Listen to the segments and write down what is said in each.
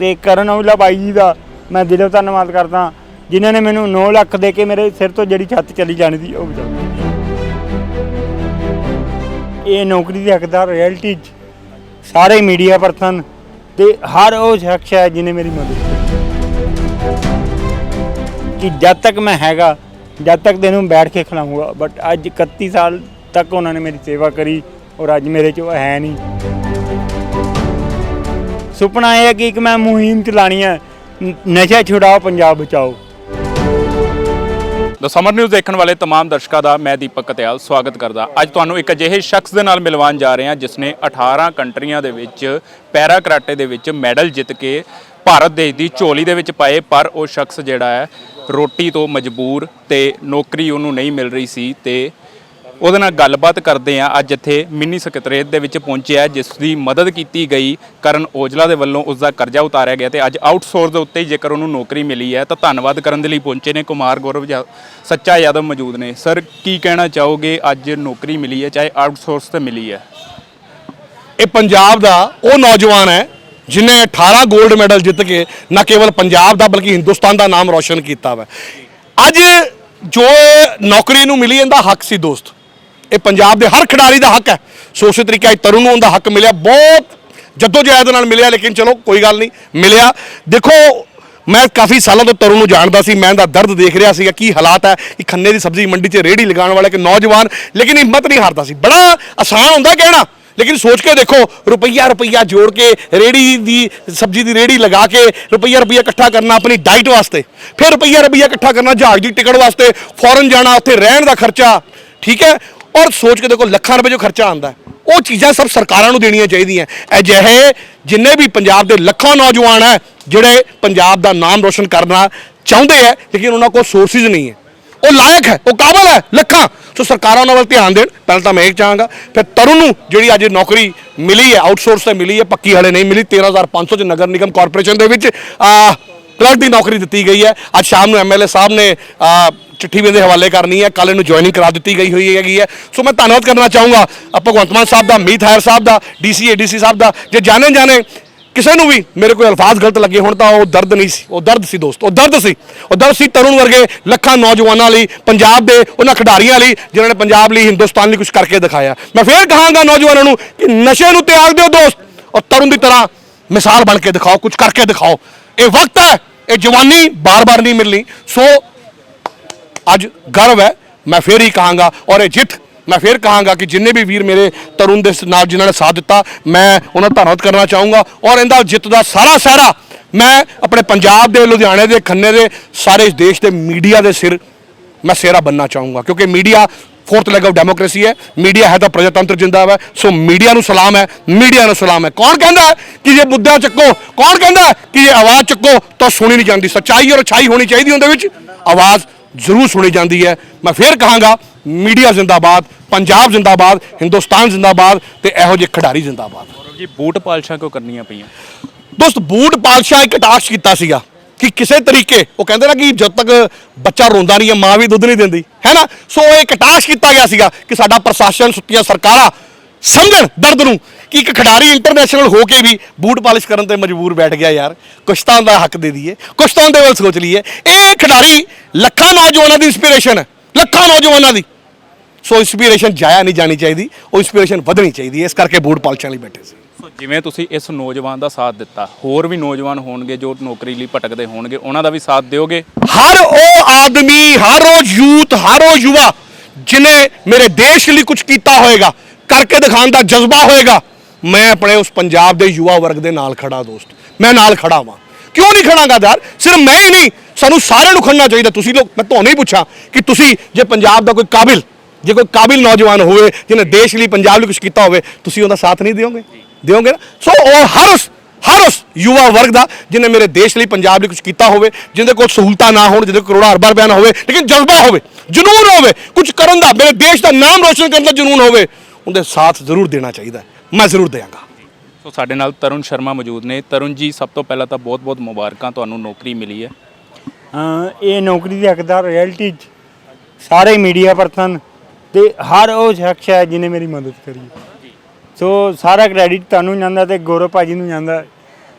ਤੇ ਕਰਨ ਔਜਲਾ ਬਾਈ ਜੀ ਦਾ। ਮੈਂ ਦਿਲੋਂ ਧੰਨਵਾਦ ਕਰਦਾ। ਜਿਨ੍ਹਾਂ ਨੇ ਮੈਨੂੰ 9 ਲੱਖ ਦੇ ਕੇ ਮੇਰੇ ਸਿਰ ਤੋਂ ਜਿਹੜੀ ਛੱਤ ਚਲੀ ਜਾਣੀ ਸੀ, ਉਹ ਬਚਾ ਇਹ ਨੌਕਰੀ ਦੇ ਹੱਕਦਾਰ ਰਿਐਲਿਟੀ 'ਚ ਸਾਰੇ ਮੀਡੀਆ ਪਰਸਨ ਤੇ ਹਰ ਉਹ ਸ਼ਖਸ ਹੈ ਜਿਨੇ ਮੇਰੀ ਮਦਦ ਕੀਤੀ। ਕਿ ਜਦ ਤੱਕ ਮੈਂ ਹੈਗਾ, ਜਦ ਤੱਕ ਤੈਨੂੰ ਬੈਠ ਕੇ ਖਿਲਾਉਂਗਾ ਬਟ ਅੱਜ 31 ਸਾਲ ਤੱਕ ਉਹਨਾਂ ਨੇ ਮੇਰੀ ਸੇਵਾ ਕਰੀ ਔਰ ਅੱਜ ਮੇਰੇ 'ਚ ਉਹ ਹੈ ਨਹੀਂ। ਸੁਪਨਾ ਇਹ ਹੈ ਕਿ ਇੱਕ ਮੈਂ ਮੁਹਿੰਮ ਚਲਾਣੀ ਹੈ ਨ- ਨਸ਼ਾ ਛੁਡਾਓ ਪੰਜਾਬ ਬਚਾਓ ਦ ਸਮਰ ਨਿਊਜ਼ ਦੇਖਣ ਵਾਲੇ तमाम ਦਰਸ਼ਕਾਂ ਦਾ ਮੈਂ ਦੀਪਕ ਕਤਿਆਲ ਸਵਾਗਤ ਕਰਦਾ ਅੱਜ ਤੁਹਾਨੂੰ ਇੱਕ ਅਜਿਹੇ ਸ਼ਖਸ ਦੇ ਨਾਲ ਮਿਲਵਾਉਣ ਜਾ ਰਹੇ ਹਾਂ ਜਿਸ ਨੇ 18 ਕੰਟਰੀਆਂ ਦੇ ਵਿੱਚ ਪੈਰਾ ਕਰਾਟੇ ਦੇ ਵਿੱਚ ਮੈਡਲ ਜਿੱਤ ਕੇ ਭਾਰਤ ਦੇਸ਼ ਦੀ ਝੋਲੀ ਦੇ ਵਿੱਚ ਪਾਏ ਪਰ ਉਹ ਸ਼ਖਸ ਜਿਹੜਾ ਹੈ ਰੋਟੀ ਤੋਂ ਮਜਬੂਰ ਤੇ ਨੌਕਰੀ ਉਹਨੂੰ ਨਹੀਂ ਮਿਲ ਰਹੀ ਸੀ ਤੇ ਉਹਦੇ ਨਾਲ ਗੱਲਬਾਤ ਕਰਦੇ ਆ ਅੱਜ ਇੱਥੇ ਮਿੰਨੀ ਸਕੱਤਰੇਤ ਦੇ ਵਿੱਚ ਪਹੁੰਚਿਆ ਜਿਸ ਦੀ ਮਦਦ ਕੀਤੀ ਗਈ ਕਰਨ ਔਜਲਾ ਦੇ ਵੱਲੋਂ ਉਸ ਦਾ ਕਰਜ਼ਾ ਉਤਾਰਿਆ ਗਿਆ ਤੇ ਅੱਜ ਆਊਟਸੋਰਸ ਦੇ ਉੱਤੇ ਜੇਕਰ ਉਹਨੂੰ ਨੌਕਰੀ ਮਿਲੀ ਹੈ ਤਾਂ ਧੰਨਵਾਦ ਕਰਨ ਦੇ ਲਈ ਪਹੁੰਚੇ ਨੇ। ਕੁਮਾਰ ਗੌਰਵ ਯਾ- ਸੱਚਾ ਯਾਦਵ ਮੌਜੂਦ ਨੇ। ਸਰ, ਕੀ ਕਹਿਣਾ ਚਾਹੋਗੇ? ਅੱਜ ਨੌਕਰੀ ਮਿਲੀ ਹੈ, ਚਾਹੇ ਆਊਟਸੋਰਸ ਤੇ ਮਿਲੀ ਹੈ। ਇਹ ਪੰਜਾਬ ਦਾ ਉਹ ਨੌਜਵਾਨ ਹੈ, ਜਿਨੇ 18 골ਡ ਮੈਡਲ ਜਿੱਤ ਕੇ ਨਾ ਕੇਵਲ ਪੰਜਾਬ ਦਾ ਬਲਕਿ ਹਿੰਦੁਸਤਾਨ ਦਾ ਨਾਮ ਰੌਸ਼ਨ ਕੀਤਾ ਵਾ। ਅੱਜ ਜੋ ਨੌਕਰੀ ਨੂੰ ਮਿਲੀ, ਇਹਦਾ ਹੱਕ ਸੀ ਦੋਸਤ। ਇਹ ਪੰਜਾਬ ਦੇ ਹਰ ਖਿਡਾਰੀ ਦਾ ਹੱਕ ਹੈ। ਸੋ ਉਸੇ ਤਰੀਕੇ ਅੱਜ ਤਰੁਣ ਨੂੰ ਉਹਦਾ ਹੱਕ ਮਿਲਿਆ। ਬਹੁਤ ਜਦੋਜਹਿਦ ਨਾਲ ਮਿਲਿਆ, ਲੇਕਿਨ ਚਲੋ, ਕੋਈ ਗੱਲ ਨਹੀਂ, ਮਿਲਿਆ। ਦੇਖੋ, ਮੈਂ ਕਾਫੀ ਸਾਲਾਂ ਤੋਂ ਤਰੁਣ ਨੂੰ ਜਾਣਦਾ ਸੀ, ਮੈਂ ਦਾ ਦਰਦ ਦੇਖ ਰਿਹਾ ਸੀਗਾ, ਕੀ ਹਾਲਾਤ ਹੈ ਕਿ ਖੰਨੇ ਦੀ ਸਬਜ਼ੀ ਮੰਡੀ 'ਚ ਰੇਹੜੀ ਲਗਾਉਣ ਵਾਲਾ ਇੱਕ ਨੌਜਵਾਨ, ਲੇਕਿਨ ਹਿੰਮਤ ਨਹੀਂ ਹਾਰਦਾ ਸੀ। ਬੜਾ ਆਸਾਨ ਹੁੰਦਾ ਕਹਿਣਾ, ਲੇਕਿਨ ਸੋਚ ਕੇ ਦੇਖੋ, ਰੁਪਈਆ ਰੁਪਈਆ ਜੋੜ ਕੇ ਰੇੜੀ ਦੀ ਸਬਜ਼ੀ ਦੀ ਰੇੜੀ ਲਗਾ ਕੇ, ਰੁਪਈਆ ਰੁਪਈਆ ਇਕੱਠਾ ਕਰਨਾ ਆਪਣੀ ਡਾਈਟ ਵਾਸਤੇ, ਫਿਰ ਰੁਪਈਆ ਰੁਪਈਆ ਇਕੱਠਾ ਕਰਨਾ ਜਹਾਜ਼ ਦੀ ਟਿਕਟ ਵਾਸਤੇ, ਫੋਰਨ ਜਾਣਾ, ਉੱਥੇ ਰਹਿਣ ਦਾ ਖਰਚਾ, ਠੀਕ ਹੈ? ਔਰ ਸੋਚ ਕੇ ਦੇਖੋ ਲੱਖਾਂ ਰੁਪਏ ਜੋ ਖਰਚਾ ਆਉਂਦਾ ਉਹ ਚੀਜ਼ਾਂ ਸਭ ਸਰਕਾਰਾਂ ਨੂੰ ਦੇਣੀਆਂ ਚਾਹੀਦੀਆਂ ਅਜਿਹੇ ਜਿੰਨੇ ਵੀ ਪੰਜਾਬ ਦੇ ਲੱਖਾਂ ਨੌਜਵਾਨ ਹੈ, ਜਿਹੜੇ ਪੰਜਾਬ ਦਾ ਨਾਮ ਰੋਸ਼ਨ ਕਰਨਾ ਚਾਹੁੰਦੇ ਹੈ, ਲੇਕਿਨ ਉਹਨਾਂ ਕੋਲ ਸੋਰਸਿਸ ਨਹੀਂ ਹੈ। ਉਹ ਲਾਇਕ ਹੈ, ਉਹ ਕਾਬਲ ਹੈ ਲੱਖਾਂ। ਸੋ ਸਰਕਾਰਾਂ ਉਹਨਾਂ ਵੱਲ ਧਿਆਨ ਦੇਣ। ਪਹਿਲਾਂ ਤਾਂ ਮੈਂ ਇਹ ਚਾਹਾਂਗਾ, ਫਿਰ ਤਰੁਣ ਨੂੰ ਜਿਹੜੀ ਅੱਜ ਨੌਕਰੀ ਮਿਲੀ ਹੈ ਆਊਟਸੋਰਸ ਤੇ ਮਿਲੀ ਹੈ, ਪੱਕੀ ਹਲੇ ਨਹੀਂ ਮਿਲੀ 13500 ਚ ਨਗਰ ਨਿਗਮ ਕਾਰਪੋਰੇਸ਼ਨ ਦੇ ਵਿੱਚ, ਆ ਕਲਰਕ ਦੀ ਨੌਕਰੀ ਦਿੱਤੀ ਗਈ ਹੈ। ਅੱਜ ਸ਼ਾਮ ਨੂੰ ਐਮਐਲਏ ਸਾਹਿਬ ਨੇ ਚਿੱਠੀ ਵੀ ਦੇ ਹਵਾਲੇ ਕਰਨੀ ਹੈ। ਕੱਲ ਇਹਨੂੰ ਜੁਆਇਨਿੰਗ ਕਰਾ ਦਿੱਤੀ ਗਈ ਹੋਈ ਹੈਗੀ ਹੈ। ਸੋ ਮੈਂ ਧੰਨਵਾਦ ਕਰਨਾ ਚਾਹੂੰਗਾ ਭਗਵੰਤ ਮਾਨ ਸਾਹਿਬ ਦਾ, ਮੀਤ ਹਾਇਰ ਸਾਹਿਬ ਦਾ ਡੀਸੀ ਏਡੀਸੀ ਸਾਹਿਬ ਦਾ। ਜੇ ਜਾਣੇ ਜਾਣੇ, ਕਿਸੇ ਨੂੰ ਵੀ ਮੇਰੇ ਕੋਈ ਅਲਫਾਜ਼ ਗਲਤ ਲੱਗੇ ਹੁਣ ਤਾਂ ਉਹ ਦਰਦ ਨਹੀਂ ਸੀ। ਉਹ ਦਰਦ ਸੀ ਦੋਸਤ, ਉਹ ਦਰਦ ਸੀ। ਉਹ ਦਰਦ ਸੀ ਤਰੁਣ ਵਰਗੇ ਲੱਖਾਂ ਨੌਜਵਾਨਾਂ ਲਈ, ਪੰਜਾਬ ਦੇ ਉਹਨਾਂ ਖਿਡਾਰੀਆਂ ਲਈ, ਜਿਨ੍ਹਾਂ ਨੇ ਪੰਜਾਬ ਲਈ ਹਿੰਦੁਸਤਾਨ ਲਈ ਕੁਝ ਕਰਕੇ ਦਿਖਾਇਆ। ਮੈਂ ਫੇਰ ਕਹਾਂਗਾ ਨੌਜਵਾਨਾਂ ਨੂੰ ਕਿ ਨਸ਼ੇ ਨੂੰ ਤਿਆਗ ਦਿਓ ਦੋਸਤ, ਔਰ ਤਰੁਣ ਦੀ ਤਰ੍ਹਾਂ ਮਿਸਾਲ ਬਣ ਕੇ ਦਿਖਾਓ ਕੁਝ ਕਰਕੇ ਦਿਖਾਓ। ਇਹ ਵਕਤ ਹੈ, ਇਹ ਜਵਾਨੀ ਬਾਰ-ਬਾਰ ਨਹੀਂ ਮਿਲਣੀ। ਸੋ, ਅੱਜ ਗਰਵ ਹੈ, ਮੈਂ ਫੇਰ ਹੀ ਕਹਾਂਗਾ ਔਰ ਇਹ ਜਿੱਤ ਮੈਂ ਫੇਰ ਕਹਾਂਗਾ ਕਿ ਜਿੰਨੇ ਵੀ ਵੀਰ ਮੇਰੇ ਤਰੁਣ ਦੇ ਨਾਲ ਜਿਨ੍ਹਾਂ ਨੇ ਸਾਥ ਦਿੱਤਾ, ਮੈਂ ਉਹਨਾਂ ਦਾ ਧੰਨਵਾਦ ਕਰਨਾ ਚਾਹੂੰਗਾ ਔਰ ਇਹਦਾ ਜਿੱਤ ਦਾ ਸਾਰਾ ਸਹਿਰਾ ਮੈਂ ਆਪਣੇ ਪੰਜਾਬ ਦੇ, ਲੁਧਿਆਣੇ ਦੇ, ਖੰਨੇ ਦੇ, ਸਾਰੇ ਦੇਸ਼ ਦੇ ਮੀਡੀਆ ਦੇ ਸਿਰ ਮੈਂ ਸਿਹਰਾ ਬੰਨਣਾ ਚਾਹੂੰਗਾ। ਕਿਉਂਕਿ media fourth leg of democracy ਹੈ ਮੀਡੀਆ ਹੈ ਤਾਂ ਪ੍ਰਜਾਤੰਤਰ ਜਿੰਦਾਬਾਦ ਹੈ ਸੋ ਮੀਡੀਆ ਨੂੰ ਸਲਾਮ ਹੈ ਮੀਡੀਆ ਨੂੰ ਸਲਾਮ ਹੈ। ਕੌਣ ਕਹਿੰਦਾ ਹੈ ਕਿ ਜੇ ਮੁੱਦਾ ਚੱਕੋ ਕੌਣ ਕਹਿੰਦਾ ਹੈ ਕਿ ਜੇ ਆਵਾਜ਼ ਚੱਕੋ ਤਾਂ ਸੁਣੀ ਨਹੀਂ ਜਾਂਦੀ ਸੱਚਾਈ ਔਰ ਅਛਾਈ ਹੋਣੀ ਚਾਹੀਦੀ ਉਹਦੇ ਵਿੱਚ ਆਵਾਜ਼ ਜ਼ਰੂਰ ਸੁਣੀ ਜਾਂਦੀ ਹੈ। ਮੈਂ ਫੇਰ ਕਹਾਂਗਾ ਮੀਡੀਆ ਜ਼ਿੰਦਾਬਾਦ ਪੰਜਾਬ ਜ਼ਿੰਦਾਬਾਦ ਹਿੰਦੁਸਤਾਨ ਜ਼ਿੰਦਾਬਾਦ ਤੇ ਇਹੋ ਜਿਹੇ ਖਿਡਾਰੀ ਜ਼ਿੰਦਾਬਾਦ। ਗੌਰਵ ਜੀ ਬੂਟ ਪਾਲਸ਼ਾਂ ਕਿਉਂ ਕਰਨੀਆਂ ਪਈਆਂ? ਦੋਸਤ ਬੂਟ ਪਾਲਸ਼ਾ ਇੱਕ ਟਾਸਕ ਕੀਤਾ ਸੀਗਾ। ਕਿ ਕਿਸੇ ਤਰੀਕੇ, ਉਹ ਕਹਿੰਦੇ ਨਾ ਕਿ ਜਦ ਤੱਕ ਬੱਚਾ ਰੋਂਦਾ ਨਹੀਂ ਹੈ, ਮਾਂ ਵੀ ਦੁੱਧ ਨਹੀਂ ਦਿੰਦੀ, ਹੈ ਨਾ? ਸੋ ਇਹ ਕਟਾਸ਼ ਕੀਤਾ ਗਿਆ ਸੀਗਾ ਕਿ ਸਾਡਾ ਪ੍ਰਸ਼ਾਸਨ, ਸੁੱਤੀਆਂ ਸਰਕਾਰਾਂ ਸਮਝਣ ਦਰਦ ਨੂੰ ਕਿ ਇੱਕ ਖਿਡਾਰੀ ਇੰਟਰਨੈਸ਼ਨਲ ਹੋ ਕੇ ਵੀ ਬੂਟ ਪਾਲਿਸ਼ ਕਰਨ ਤੇ ਮਜਬੂਰ ਬੈਠ ਗਿਆ ਯਾਰ। ਕੁਛ ਤਾਂ ਦਾ ਹੱਕ ਦੇ ਦਈਏ ਕੁਛ ਤਾਂ ਦੇ ਵੱਲ ਸੋਚ ਲਈਏ। ਇਹ ਖਿਡਾਰੀ ਲੱਖਾਂ ਨੌਜਵਾਨਾਂ ਦੀ ਇਨਸਪੀਰੇਸ਼ਨ ਹੈ ਲੱਖਾਂ ਨੌਜਵਾਨਾਂ ਦੀ। ਸੋ ਇਨਸਪੀਰੇਸ਼ਨ ਜਾਇਆ ਨਹੀਂ ਜਾਣੀ ਚਾਹੀਦੀ, ਉਹ ਇਨਸਪੀਰੇਸ਼ਨ ਵਧਣੀ ਚਾਹੀਦੀ ਹੈ, ਇਸ ਕਰਕੇ ਬੂਟ ਪਾਲਿਸ਼ਾਂ ਲਈ ਬੈਠੇ ਸੀ। ਸੋ ਜਿਵੇਂ ਤੁਸੀਂ ਇਸ ਨੌਜਵਾਨ ਦਾ ਸਾਥ ਦਿੱਤਾ ਹੋਰ ਵੀ ਨੌਜਵਾਨ ਹੋਣਗੇ ਜੋ ਨੌਕਰੀ ਲਈ ਭਟਕਦੇ ਹੋਣਗੇ ਉਹਨਾਂ ਦਾ ਵੀ ਸਾਥ ਦਿਓਗੇ? ਹਰ ਉਹ ਆਦਮੀ ਹਰ ਉਹ ਯੂਥ ਹਰ ਉਹ ਯੁਵਾ ਜਿਨੇ ਮੇਰੇ ਦੇਸ਼ ਲਈ ਕੁਝ ਕੀਤਾ ਹੋਏਗਾ ਕਰਕੇ ਦਿਖਾਉਣ ਦਾ ਜਜ਼ਬਾ ਹੋਏਗਾ ਮੈਂ ਆਪਣੇ ਉਸ ਪੰਜਾਬ ਦੇ ਯੁਵਾ ਵਰਗ ਦੇ ਨਾਲ ਖੜਾ ਦੋਸਤ ਮੈਂ ਨਾਲ ਖੜਾ ਵਾਂ। ਕਿਉਂ ਨਹੀਂ ਖੜਾਂਗਾ ਯਾਰ? ਸਿਰਫ ਮੈਂ ਹੀ ਨਹੀਂ ਸਾਨੂੰ ਸਾਰਿਆਂ ਨੂੰ ਖੜਨਾ ਚਾਹੀਦਾ। ਤੁਸੀਂ ਲੋਕ ਮੈਂ ਤੁਹਾਨੂੰ ਹੀ ਪੁੱਛਾਂ ਕਿ ਤੁਸੀਂ ਜੇ ਪੰਜਾਬ ਦਾ ਕੋਈ ਕਾਬਿਲ ਜੇ ਕੋਈ ਕਾਬਿਲ ਨੌਜਵਾਨ ਹੋਵੇ ਜਿਹਨੇ ਦੇਸ਼ ਲਈ ਪੰਜਾਬ ਲਈ ਕੁਝ ਕੀਤਾ ਹੋਵੇ ਤੁਸੀਂ ਉਹਦਾ ਸਾਥ ਨਹੀਂ ਦਿਓਗੇ? ਦਿਓਗੇ ਨਾ? ਸੋ ਉਹ ਹਰ ਉਸ ਹਰ ਉਸ ਯੁਵਾ ਵਰਗ ਦਾ ਜਿਹਨੇ ਮੇਰੇ ਦੇਸ਼ ਲਈ ਪੰਜਾਬ ਲਈ ਕੁਝ ਕੀਤਾ ਹੋਵੇ ਜਿਹਦੇ ਕੋਲ ਸਹੂਲਤਾਂ ਨਾ ਹੋਣ ਜਿਹਦੇ ਕੋਲ ਕਰੋੜਾਂ ਅਰਬਾਂ ਰੁਪਇਆ ਨਾ ਹੋਵੇ ਲੇਕਿਨ ਜਜ਼ਬਾ ਹੋਵੇ ਜਨੂਨ ਹੋਵੇ ਕੁਝ ਕਰਨ ਦਾ ਮੇਰੇ ਦੇਸ਼ ਦਾ ਨਾਮ ਰੋਸ਼ਨ ਕਰਨ ਦਾ ਜਨੂਨ ਹੋਵੇ ਉਹਦੇ ਸਾਥ ਜ਼ਰੂਰ ਦੇਣਾ ਚਾਹੀਦਾ। ਮੈਂ ਜ਼ਰੂਰ ਦੇਵਾਂਗਾ। ਸੋ ਸਾਡੇ ਨਾਲ ਤਰੁਣ ਸ਼ਰਮਾ ਮੌਜੂਦ ਨੇ। ਤਰੁਣ ਜੀ ਸਭ ਤੋਂ ਪਹਿਲਾਂ ਤਾਂ ਬਹੁਤ-ਬਹੁਤ ਮੁਬਾਰਕਾਂ ਤੁਹਾਨੂੰ ਨੌਕਰੀ ਮਿਲੀ ਹੈ। ਇਹ ਨੌਕਰੀ ਦੇ ਹੱਕਦਾਰ ਰਿਐਲਿਟੀ ਸਾਰੇ ਮੀਡੀਆ ਪਰਸਨ ਤੇ ਹਰ ਉਹ ਸ਼ਖਸ ਹੈ ਜਿਨੇ ਮੇਰੀ ਮਦਦ ਕਰੀ ਸੋ ਸਾਰਾ ਕ੍ਰੈਡਿਟ ਤੁਹਾਨੂੰ ਜਾਂਦਾ ਤੇ ਗੌਰਵ ਭਾਜੀ ਨੂੰ ਜਾਂਦਾ।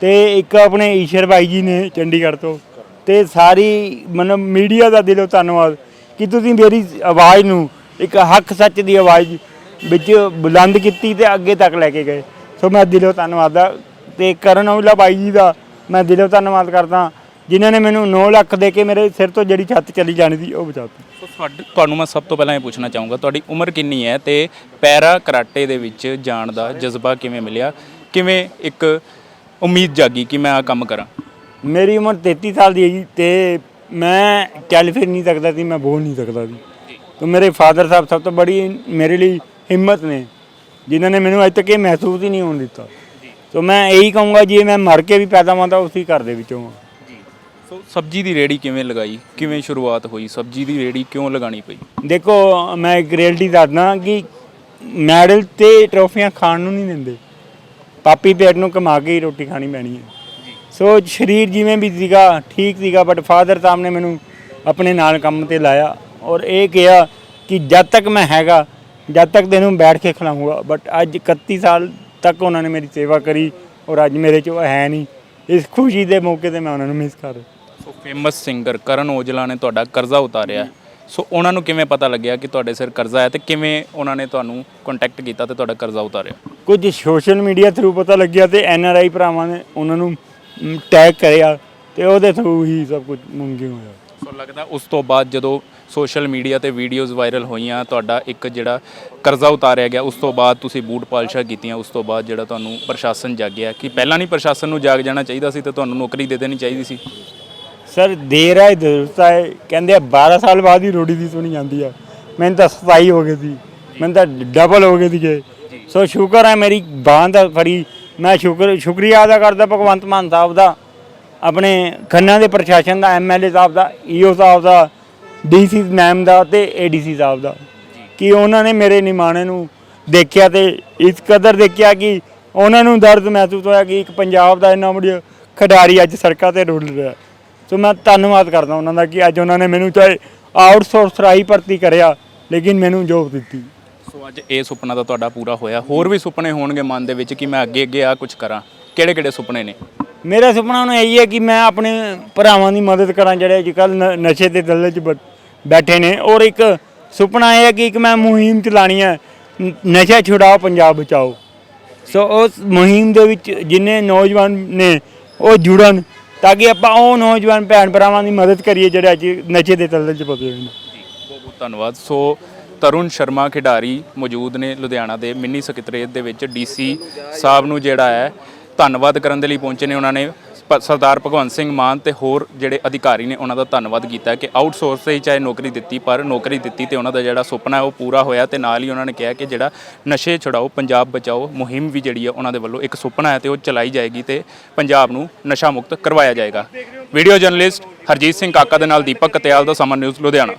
ਤੇ ਇੱਕ ਆਪਣੇ ਈਸ਼ਰ ਭਾਈ ਜੀ ਨੇ ਚੰਡੀਗੜ੍ਹ ਤੋਂ। ਤੇ ਸਾਰੀ ਮਤਲਬ ਮੀਡੀਆ ਦਾ ਦਿਲੋਂ ਧੰਨਵਾਦ ਕਿ ਤੁਸੀਂ ਮੇਰੀ ਆਵਾਜ਼ ਨੂੰ ਇੱਕ ਹੱਕ ਸੱਚ ਦੀ ਆਵਾਜ਼ ਵਿੱਚ ਬੁਲੰਦ ਕੀਤੀ ਤੇ ਅੱਗੇ ਤੱਕ ਲੈ ਕੇ ਗਏ। ਸੋ ਮੈਂ ਦਿਲੋਂ ਧੰਨਵਾਦ ਦਾ ਤੇ ਕਰਨ ਔਜਲਾ ਬਾਈ ਜੀ ਦਾ ਮੈਂ ਦਿਲੋਂ ਧੰਨਵਾਦ ਕਰਦਾ। ਜਿਨ੍ਹਾਂ ਨੇ ਮੈਨੂੰ 9 ਲੱਖ ਦੇ ਕੇ ਮੇਰੇ ਸਿਰ ਤੋਂ ਜਿਹੜੀ ਛੱਤ ਚਲੀ ਜਾਣੀ ਸੀ ਉਹ ਬਚਾਤੀ ਸੋ ਤੁਹਾਡੇ- ਤੁਹਾਨੂੰ ਮੈਂ ਸਭ ਤੋਂ ਪਹਿਲਾਂ ਇਹ ਪੁੱਛਣਾ ਚਾਹੂੰਗਾ ਤੁਹਾਡੀ ਉਮਰ ਕਿੰਨੀ ਹੈ ਤੇ ਪੈਰਾ ਕਰਾਟੇ ਦੇ ਵਿੱਚ ਜਾਣ ਦਾ ਜਜ਼ਬਾ ਕਿਵੇਂ ਮਿਲਿਆ? ਕਿਵੇਂ ਇੱਕ ਉਮੀਦ ਜਾਗੀ ਕਿ ਮੈਂ ਆ ਕੰਮ ਕਰਾਂ? ਮੇਰੀ ਉਮਰ 33 ਸਾਲ ਦੀ ਹੈ ਜੀ ਤੇ ਮੈਂ ਚੱਲ ਫਿਰ ਨਹੀਂ ਸਕਦਾ ਸੀ ਮੈਂ ਬੋਲ ਨਹੀਂ ਸਕਦਾ ਸੀ। ਤੇ ਮੇਰੇ ਫਾਦਰ ਸਾਹਿਬ ਸਭ ਤੋਂ ਬੜੀ ਮੇਰੇ ਲਈ ਹਿੰਮਤ ਨੇ ਜਿਨ੍ਹਾਂ ਨੇ ਮੈਨੂੰ ਅੱਜ ਤੱਕ ਇਹ ਮਹਿਸੂਸ ਹੀ ਨਹੀਂ ਹੋਣ ਦਿੱਤਾ। ਸੋ ਮੈਂ ਇਹੀ ਕਹੂੰਗਾ ਜੇ ਮੈਂ ਮਰ ਕੇ ਵੀ ਪੈਦਾ ਹੋਵਾਂ ਤਾਂ ਉਸੇ ਘਰ ਦੇ ਵਿੱਚੋਂ ਹਾਂ ਸੋ ਸਬਜ਼ੀ ਦੀ ਰੇੜੀ ਕਿਵੇਂ ਲਗਾਈ? ਕਿਵੇਂ ਸ਼ੁਰੂਆਤ ਹੋਈ? ਸਬਜ਼ੀ ਦੀ ਰੇੜੀ ਕਿਉਂ ਲਗਾਣੀ ਪਈ? ਦੇਖੋ ਮੈਂ ਇੱਕ ਰਿਐਲਿਟੀ ਦੱਸਦਾ ਕਿ ਮੈਡਲ ਤੇ ਟਰੋਫੀਆਂ ਖਾਣ ਨੂੰ ਨਹੀਂ ਦਿੰਦੇ। ਪਾਪੀ ਪੇਟ ਨੂੰ ਕਮਾ ਕੇ ਹੀ ਰੋਟੀ ਖਾਣੀ ਪੈਣੀ ਹੈ। ਸੋ ਸਰੀਰ ਜਿਵੇਂ ਵੀ ਸੀਗਾ ਠੀਕ ਸੀਗਾ ਬਟ ਫਾਦਰ ਸਾਹਿਬ ਨੇ ਮੈਨੂੰ ਆਪਣੇ ਨਾਲ ਕੰਮ ਤੇ ਲਾਇਆ ਔਰ ਇਹ ਕਿਹਾ ਕਿ ਜਦ ਤੱਕ ਮੈਂ ਹੈਗਾ ਜਦ ਤੱਕ ਤੈਨੂੰ ਬੈਠ ਕੇ ਖਿਲਾਊਂਗਾ ਬਟ ਅੱਜ 31 ਸਾਲ ਤੱਕ ਉਹਨਾਂ ਨੇ ਮੇਰੀ ਸੇਵਾ ਕਰੀ ਔਰ ਅੱਜ ਮੇਰੇ 'ਚ ਹੈ ਨਹੀਂ। ਇਸ ਖੁਸ਼ੀ ਦੇ ਮੌਕੇ ਤੇ ਮੈਂ ਉਹਨਾਂ ਨੂੰ ਮਿਸ ਕਰ ਰਿਹਾ। ਸੋ ਫੇਮਸ ਸਿੰਗਰ ਕਰਨ ਔਜਲਾ ਨੇ ਤੁਹਾਡਾ ਕਰਜ਼ਾ ਉਤਾਰਿਆ। ਸੋ ਉਹਨਾਂ ਨੂੰ ਕਿਵੇਂ ਪਤਾ ਲੱਗਿਆ ਕਿ ਤੁਹਾਡੇ ਸਿਰ ਕਰਜ਼ਾ ਹੈ ਤੇ ਕਿਵੇਂ ਉਹਨਾਂ ਨੇ ਤੁਹਾਨੂੰ ਕੰਟੈਕਟ ਕੀਤਾ ਤੇ ਤੁਹਾਡਾ ਕਰਜ਼ਾ ਉਤਾਰਿਆ? ਕੁਝ ਸੋਸ਼ਲ ਮੀਡੀਆ ਥਰੂ ਪਤਾ ਲੱਗਿਆ ਤੇ ਐਨ ਆਰ ਆਈ ਭਰਾਵਾਂ ਨੇ ਉਹਨਾਂ ਨੂੰ ਟੈਗ ਕਰਿਆ ਤੇ ਉਹਦੇ ਥਰੂ ਹੀ ਸਭ ਕੁਝ ਮੁਮਕਿਨ ਹੋਇਆ। ਸੋ ਲੱਗਦਾ ਉਸ ਤੋਂ ਬਾਅਦ ਜਦੋਂ ਸੋਸ਼ਲ ਮੀਡੀਆ ਤੇ ਵੀਡੀਓਜ਼ ਵਾਇਰਲ ਹੋਈਆਂ ਤੁਹਾਡਾ ਇੱਕ ਜਿਹੜਾ ਕਰਜ਼ਾ ਉਤਾਰਿਆ ਗਿਆ ਉਸ ਤੋਂ ਬਾਅਦ ਤੁਸੀਂ ਬੂਟ ਪਾਲਿਸ਼ਾਂ ਕੀਤੀਆਂ ਉਸ ਤੋਂ ਬਾਅਦ ਜਿਹੜਾ ਤੁਹਾਨੂੰ ਪ੍ਰਸ਼ਾਸਨ ਜਾਗਿਆ। ਕਿ ਪਹਿਲਾਂ ਨਹੀਂ ਪ੍ਰਸ਼ਾਸਨ ਨੂੰ ਜਾਗ ਜਾਣਾ ਚਾਹੀਦਾ ਸੀ ਤੇ ਤੁਹਾਨੂੰ ਨੌਕਰੀ ਦੇ ਦੇਣੀ ਚਾਹੀਦੀ ਸੀ? ਸਰ ਦੇਰ ਹੈ ਦਰੁਸਤ ਹੈ ਕਹਿੰਦੇ ਆ 12 ਸਾਲ ਬਾਅਦ ਹੀ ਰੋੜੀ ਦੀ ਸੁਣੀ ਜਾਂਦੀ ਆ। ਮੈਨੂੰ ਤਾਂ 27 ਹੋ ਗਏ ਸੀ। ਮੈਨੂੰ ਤਾਂ ਡਬਲ ਹੋ ਗਏ ਸੀਗੇ। ਸੋ ਸ਼ੁਕਰ ਹੈ ਮੇਰੀ ਬਾਂਹ ਦਾ ਫੜੀ। ਮੈਂ ਸ਼ੁਕਰ ਸ਼ੁਕਰੀਆ ਅਦਾ ਕਰਦਾ ਭਗਵੰਤ ਮਾਨ ਸਾਹਿਬ ਦਾ। ਆਪਣੇ ਖੰਨਾ ਦੇ ਪ੍ਰਸ਼ਾਸਨ ਦਾ ਐਮਐਲਏ ਸਾਹਿਬ ਦਾ ਈਓ ਸਾਹਿਬ ਦਾ ਡੀਸੀ ਮੈਮ ਦਾ ਤੇ ਏਡੀਸੀ ਸਾਹਿਬ ਦਾ। ਕਿ ਉਹਨਾਂ ਨੇ ਮੇਰੇ ਨਿਮਾਣੇ ਨੂੰ ਦੇਖਿਆ ਤੇ ਇਸ ਕਦਰ ਦੇਖਿਆ ਕਿ ਉਹਨਾਂ ਨੂੰ ਦਰਦ ਮਹਿਸੂਸ ਹੋਇਆ ਕਿ ਇੱਕ ਪੰਜਾਬ ਦਾ ਇੰਨਾ ਵੱਡਾ ਖਿਡਾਰੀ ਅੱਜ ਸੜਕਾਂ ਤੇ ਰੁਲ ਰਿਹਾ। ਸੋ ਮੈਂ ਧੰਨਵਾਦ ਕਰਦਾ ਉਹਨਾਂ ਦਾ ਕਿ ਅੱਜ ਉਹਨਾਂ ਨੇ ਮੈਨੂੰ ਚਾਹੇ ਆਊਟਸੋਰਸ ਰਾਹੀਂ ਭਰਤੀ ਕਰਿਆ ਲੇਕਿਨ ਮੈਨੂੰ ਜੋਬ ਦਿੱਤੀ। ਸੋ ਅੱਜ ਇਹ ਸੁਪਨਾ ਤਾਂ ਤੁਹਾਡਾ ਪੂਰਾ ਹੋਇਆ। ਹੋਰ ਵੀ ਸੁਪਨੇ ਹੋਣਗੇ ਮਨ ਦੇ ਵਿੱਚ ਕਿ ਮੈਂ ਅੱਗੇ ਅੱਗੇ ਆ ਕੁਝ ਕਰਾਂ। ਕਿਹੜੇ ਕਿਹੜੇ ਸੁਪਨੇ ਨੇ? ਮੇਰਾ ਸੁਪਨਾ ਹੁਣ ਇਹੀ ਹੈ ਕਿ ਮੈਂ ਆਪਣੇ ਭਰਾਵਾਂ ਦੀ ਮਦਦ ਕਰਾਂ ਜਿਹੜੇ ਅੱਜ ਕੱਲ੍ਹ ਨਸ਼ੇ ਦੇ ਦਲਦਲ 'ਚ ਬੈਠੇ ਨੇ। ਔਰ ਇੱਕ ਸੁਪਨਾ ਇਹ ਹੈ ਕਿ ਇੱਕ ਮੈਂ ਮੁਹਿੰਮ ਚਲਾਣੀ ਹੈ। ਨਸ਼ਾ ਛੁਡਾਓ ਪੰਜਾਬ ਬਚਾਓ। ਸੋ ਉਸ ਮੁਹਿੰਮ ਦੇ ਵਿੱਚ ਜਿੰਨੇ ਨੌਜਵਾਨ ਨੇ ਉਹ ਜੁੜਨ ਤਾਂ ਕਿ ਆਪਾਂ ਉਹ ਨੌਜਵਾਨ ਭੈਣ ਭਰਾਵਾਂ ਦੀ ਮਦਦ ਕਰੀਏ ਜਿਹੜੇ ਅੱਜ ਨਸ਼ੇ ਦੇ ਤਲਦਲ 'ਚ ਫਸੇ ਹੋਏ ਨੇ। ਬਹੁਤ ਬਹੁਤ ਧੰਨਵਾਦ। ਸੋ ਤਰੁਣ ਸ਼ਰਮਾ ਖਿਡਾਰੀ ਮੌਜੂਦ ਨੇ ਲੁਧਿਆਣਾ ਦੇ ਮਿੰਨੀ ਸਕੱਤਰੇਤ ਦੇ ਵਿੱਚ ਡੀਸੀ ਸਾਹਿਬ ਨੂੰ ਜਿਹੜਾ ਹੈ, ਧੰਨਵਾਦ ਕਰਨ ਦੇ ਲਈ ਪਹੁੰਚੇ ਨੇ ਉਹਨਾਂ ਨੇ। ਸਰਦਾਰ ਭਗਵੰਤ ਸਿੰਘ ਮਾਨ ਤੇ ਹੋਰ ਜਿਹੜੇ ਅਧਿਕਾਰੀ ਨੇ ਉਹਨਾਂ ਦਾ ਧੰਨਵਾਦ ਕੀਤਾ ਕਿ ਆਊਟਸੋਰਸ ਤੇ ਹੀ ਚਾਹੇ ਨੌਕਰੀ ਦਿੱਤੀ, ਪਰ ਨੌਕਰੀ ਦਿੱਤੀ ਤੇ ਉਹਨਾਂ ਦਾ ਜਿਹੜਾ ਸੁਪਨਾ ਹੈ ਉਹ ਪੂਰਾ ਹੋਇਆ ਤੇ ਨਾਲ ਹੀ ਉਹਨਾਂ ਨੇ ਕਿਹਾ ਕਿ ਜਿਹੜਾ ਨਸ਼ੇ ਛੁਡਾਓ, ਪੰਜਾਬ ਬਚਾਓ ਮੁਹਿੰਮ ਵੀ ਜਿਹੜੀ ਹੈ ਉਹਨਾਂ ਦੇ ਵੱਲੋਂ ਇੱਕ ਸੁਪਨਾ ਹੈ ਤੇ ਉਹ ਚਲਾਈ ਜਾਏਗੀ ਤੇ ਪੰਜਾਬ ਨੂੰ ਨਸ਼ਾ ਮੁਕਤ ਕਰਵਾਇਆ ਜਾਏਗਾ। ਵੀਡੀਓ ਜਰਨਲਿਸਟ ਹਰਜੀਤ ਸਿੰਘ ਕਾਕਾ ਦੇ ਨਾਲ ਦੀਪਕ ਕਤਿਆਲ ਦਾ ਸਮਨ ਨਿਊਜ਼ ਲੁਧਿਆਣਾ।